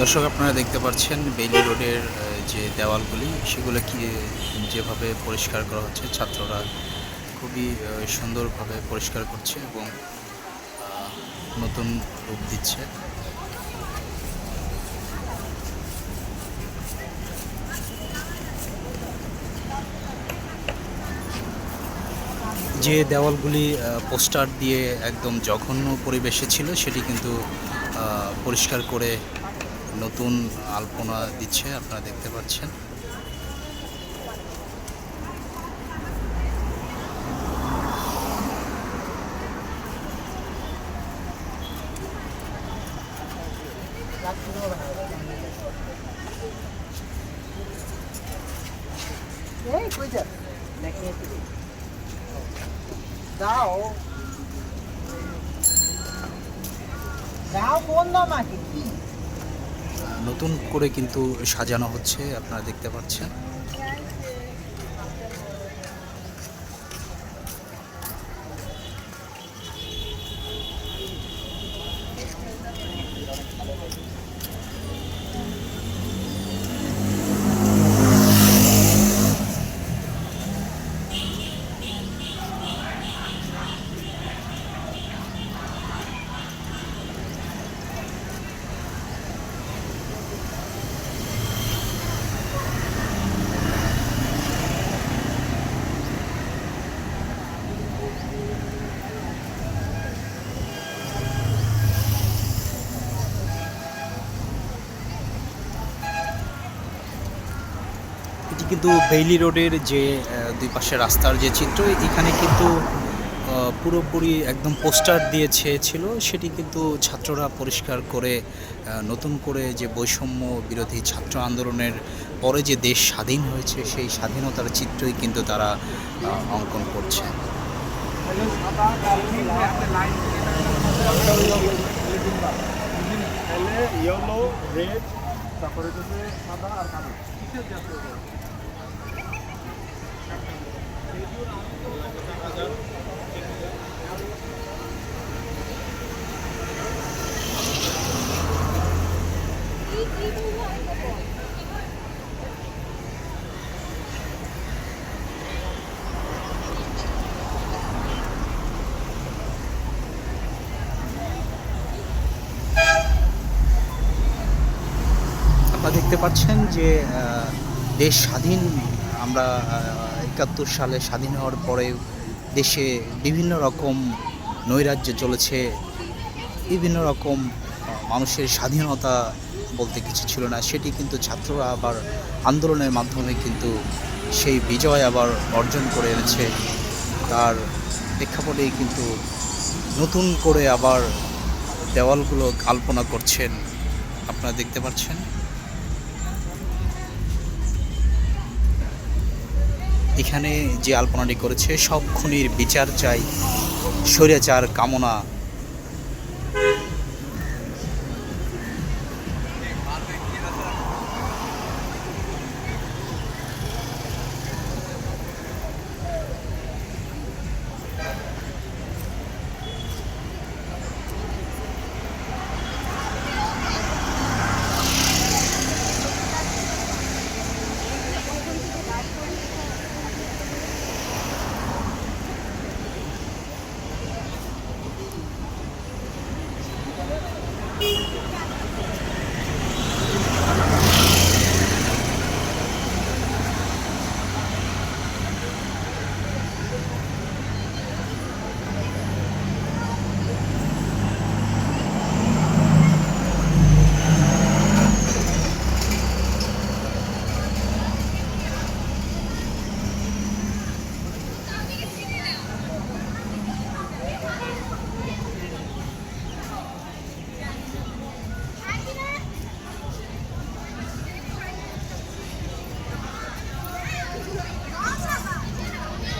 দর্শক, আপনারা দেখতে পাচ্ছেন বেইলি রোডের যে দেওয়ালগুলি, সেগুলো কি যেভাবে পরিষ্কার করা হচ্ছে, ছাত্ররা খুবই সুন্দরভাবে পরিষ্কার করছে এবং নতুন রূপ দিচ্ছে। যে দেওয়ালগুলি পোস্টার দিয়ে একদম জঘন্য পরিবেশে ছিল, সেটি কিন্তু পরিষ্কার করে নতুন আলপনা দিচ্ছে আপনারা দেখতে পাচ্ছেন। দাও। দাও কোন নাম আছে কি? নতুন করে কিন্তু সাজানো হচ্ছে আপনারা দেখতে পাচ্ছেন। কিন্তু বেইলি রোডের যে দুই পাশে রাস্তার যে চিত্র, এখানে কিন্তু পুরোপুরি একদম পোস্টার দিয়েছে ছিল সেটি কিন্তু ছাত্ররা পরিষ্কার করে নতুন করে যে বৈষম্য বিরোধী ছাত্র আন্দোলনের পরে যে দেশ স্বাধীন হয়েছে, সেই স্বাধীনতার চিত্রই কিন্তু তারা অঙ্কন করছে। তারপরে সাদা আর কালো। দেখতে পাচ্ছেন যে দেশ স্বাধীন আমরা একাত্তর সালে স্বাধীন হওয়ার পরে দেশে বিভিন্ন রকম নৈরাজ্য চলেছে, বিভিন্ন রকম মানুষের স্বাধীনতা বলতে কিছু ছিল না। সেটি কিন্তু ছাত্ররা আবার আন্দোলনের মাধ্যমে কিন্তু সেই বিজয় আবার অর্জন করে এনেছে। তার প্রেক্ষাপটেই কিন্তু নতুন করে আবার দেওয়ালগুলো কল্পনা করছেন। আপনারা দেখতে পাচ্ছেন? এখানে যে আলপনাটি করেছে সব খুনির বিচার চাই। স্বৈরাচার কামনা